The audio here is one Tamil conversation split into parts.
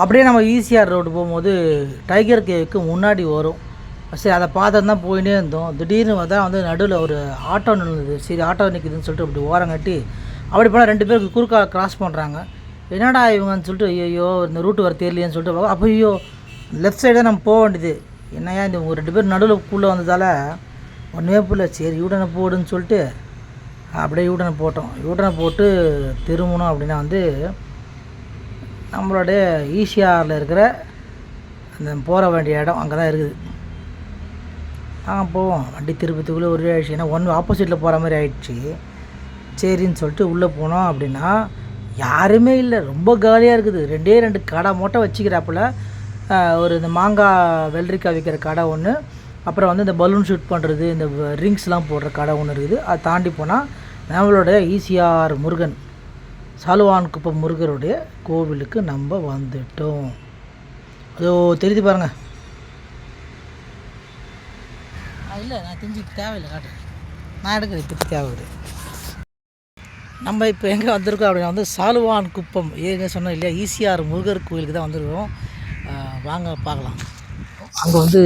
அப்படியே நம்ம ஈசிஆர் ரோடு போகும்போது டைகர் கேவுக்கு முன்னாடி வரும். சரி அதை பார்த்து தான் போயினே இருந்தோம். திடீர்னு தான் வந்து நடுவில் ஒரு ஆட்டோ நின்றுது சரி ஆட்டோ நிற்குதுன்னு சொல்லிட்டு அப்படி ஓரம் கட்டி அப்படி போனால் ரெண்டு பேருக்கு குறுக்கா கிராஸ் பண்ணுறாங்க என்னடா இவங்கன்னு சொல்லிட்டு ஐயோ இந்த ரூட்டு வர தெரியலையேன்னு சொல்லிட்டு பார்க்க, அப்போ ஐயோ லெஃப்ட் சைடு தான் நம்ம போக வேண்டியது. என்னையா இந்த ஒரு ரெண்டு பேர் நடுவில் குள்ளே வந்ததால் ஒன்றுமே புரியல. சரி யூடனை போடுன்னு சொல்லிட்டு அப்படியே யூடனை போட்டோம். யூடனை போட்டு திரும்பணும் அப்படின்னா வந்து நம்மளுடைய ஈசிஆரில் இருக்கிற அந்த போக வேண்டிய இடம் அங்கே தான் இருக்குது. நாங்கள் போவோம். வண்டி திருப்பத்துக்குள்ளே ஒரே ஆயிடுச்சு. ஏன்னா ஒன்று ஆப்போசிட்டில் போகிற மாதிரி ஆயிடுச்சு. சரின்னு சொல்லிட்டு உள்ளே போனோம் அப்படின்னா யாருமே இல்லை. ரொம்ப காலியாக இருக்குது. ரெண்டே ரெண்டு கடை மூட்டை வச்சுக்கிறாப்புல. ஒரு இந்த மாங்காய் வெள்ளரிக்காய் விற்கிற கடை ஒன்று அப்புறம் வந்து இந்த பலூன் ஷூட் பண்ணுறது இந்த ரிங்ஸ்லாம் போடுற கடை ஒன்று இருக்குது. அதை தாண்டி போனால் நம்மளோட ஈசிஆர் முருகன். சாலுவான் குப்பம் முருகருடைய கோவிலுக்கு நம்ம வந்துட்டோம். அதோ தெரியுது பாருங்க. இல்லை நான் தெரிஞ்சு தேவையில்லை காட்டு. நான் எடுக்கிறேன் இப்போ தேவையில்லை நம்ம இப்போ எங்கே வந்திருக்கோம் அப்படின்னா வந்து சாலுவான் குப்பம் ஏங்க சொன்னோம் இல்லையா ஈசிஆர் முருகர் கோயிலுக்கு தான் வந்திருக்கோம். வாங்க பார்க்கலாம். அங்கே வந்து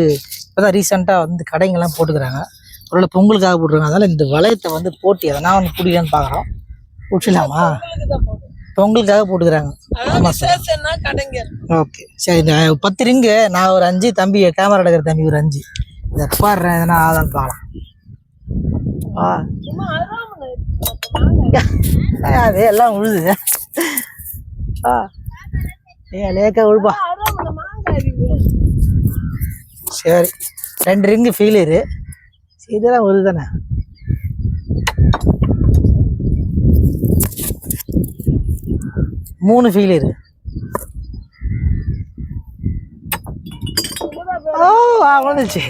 இப்போ தான் ரீசெண்டாக வந்து கடைங்கெல்லாம் போட்டுக்கிறாங்க. ஒருவேளை பொங்கலுக்காக போட்டுருக்காங்க. அதனால் இந்த வளையத்தை வந்து போட்டி எதனா ஒன்று பிடிக்கலான்னு பார்க்குறோம். பிடிச்சலாமா பொங்கலுக்காக போட்டுக்கிறாங்க. ஆமாம் சார் ஓகே. சரி நான் பத்து ரிங்கு நான் ஒரு அஞ்சு தம்பி கேமரா எடுக்கிற தம்பி ஒரு அஞ்சு. இதை பாடுறேன் எதனா ஆதான்னு பார்க்கலாம் ஆ அது எல்லாம் உழுது. ஆ ஏ லேக்கா உழுப்பா. சரி. ரெண்டு ரிங்கு ஃபீலரு இதெல்லாம் உழுது தானே மூணு ஃபெயிலியர் ஓ விழுந்துச்சு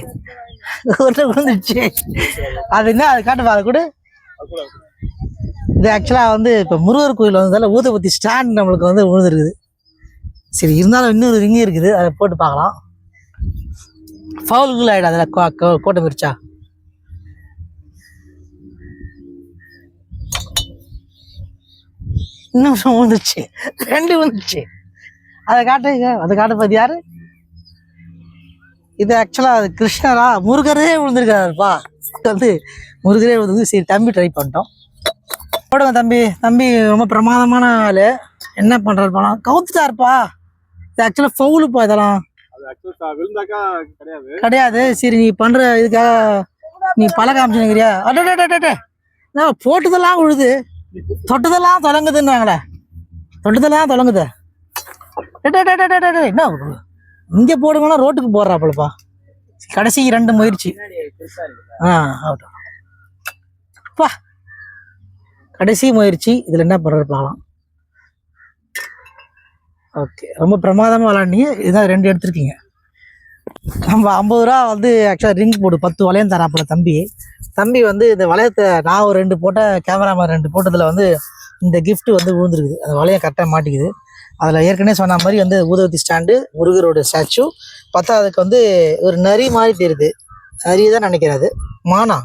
ஒன்று விழுந்துச்சு அது என்ன அது காட்டுப்பா அதை கூட. இது ஆக்சுவலாக வந்து இப்போ முருகர் கோயில் வந்ததால் ஊதுபத்தி ஸ்டாண்ட் நம்மளுக்கு வந்து விழுந்துருக்குது. சரி இருந்தாலும் இன்னொரு ரிங்கு இருக்குது அதை போட்டு பார்க்கலாம். ஃபவுலுக்குள்ள ஆகிடும் அதில் கோ- கோட்டை பிரிச்சா. இன்னும் விழுந்துச்சு ரெண்டு விழுந்துச்சு அதை காட்டுங்க. அதை காட்ட பார்த்து யாரு? இது ஆக்சுவலாக அது கிருஷ்ணரா? முருகரே விழுந்திருக்காருப்பா வந்து முருகரே விழுந்து சரி தம்பி ட்ரை பண்ணிட்டோம். போடுங்க தம்பி. தம்பி ரொம்ப பிரமாதமான ஆள். என்ன பண்ணுறாரு பணம் கவுத்துட்டாருப்பா. இது ஆக்சுவலாக ஃபவுலுப்பா இதெல்லாம். ஆக்சுவலா கிடையாது. சரி நீ பண்ணுற இதுக்காக நீ பல காமிச்சுங்கிறியா அடே நான் போட்டதெல்லாம் உழுது. தொட்டதெல்லாம் தொடங்குதுன்னாங்களே தொட்டதெல்லாம் தொடங்குது டே, டே, டே, டே, டே, டே, டே, என்ன? இங்கே போடுங்கன்னா ரோட்டுக்கு போடுறாப்புலப்பா. கடைசி ரெண்டு முயற்சி. ஆ ஆகட்டும் பா. கடைசி முயற்சி. இதில் என்ன பண்ணுறது பார்க்கலாம் ஓகே ரொம்ப பிரமாதமாக விளாண்டீங்க இதுதான் ரெண்டு எடுத்திருக்கீங்க. நம்ம ஐம்பது ரூபா வந்து ஆக்சுவலாக ரிங் போடு பத்து வளையம் தராப்புல தம்பி. தம்பி வந்து இந்த வளையத்தை நான் ஒரு ரெண்டு போட்ட கேமராமேன் ரெண்டு போட்டதில் வந்து இந்த gift வந்து விழுந்துருக்குது. அந்த வளையம் கரெக்டாக மாட்டிக்குது. அதில் ஏற்கனவே சொன்ன மாதிரி வந்து ஊதுவத்தி ஸ்டாண்டு முருகரோட ஸ்டாச்சு பத்தாவதுக்கு வந்து ஒரு நரி மாதிரி தெரியுது. நரி தான் நினைக்கிறாது மானா.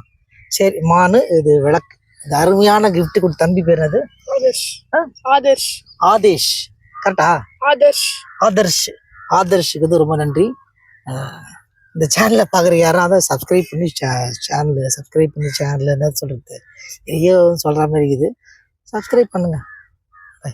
சரி மானு இது விளக்கு. இது அருமையான gift கொடுத்த தம்பி பேர் அது ஆதர்ஷ். ஆதேஷ். கரெக்டா ஆதர்ஷ். ஆதர்ஷ். ஆதர்ஷுக்கு வந்து ரொம்ப நன்றி. இந்த சேனலை பார்க்குற யாராவது சப்ஸ்கிரைப் பண்ணி சேனலு சப்ஸ்கிரைப் பண்ணி சேனலில் என்ன சொல்கிறது ஐயோ சொல்கிற மாதிரி இருக்குது. சப்ஸ்கிரைப் பண்ணுங்கள் பை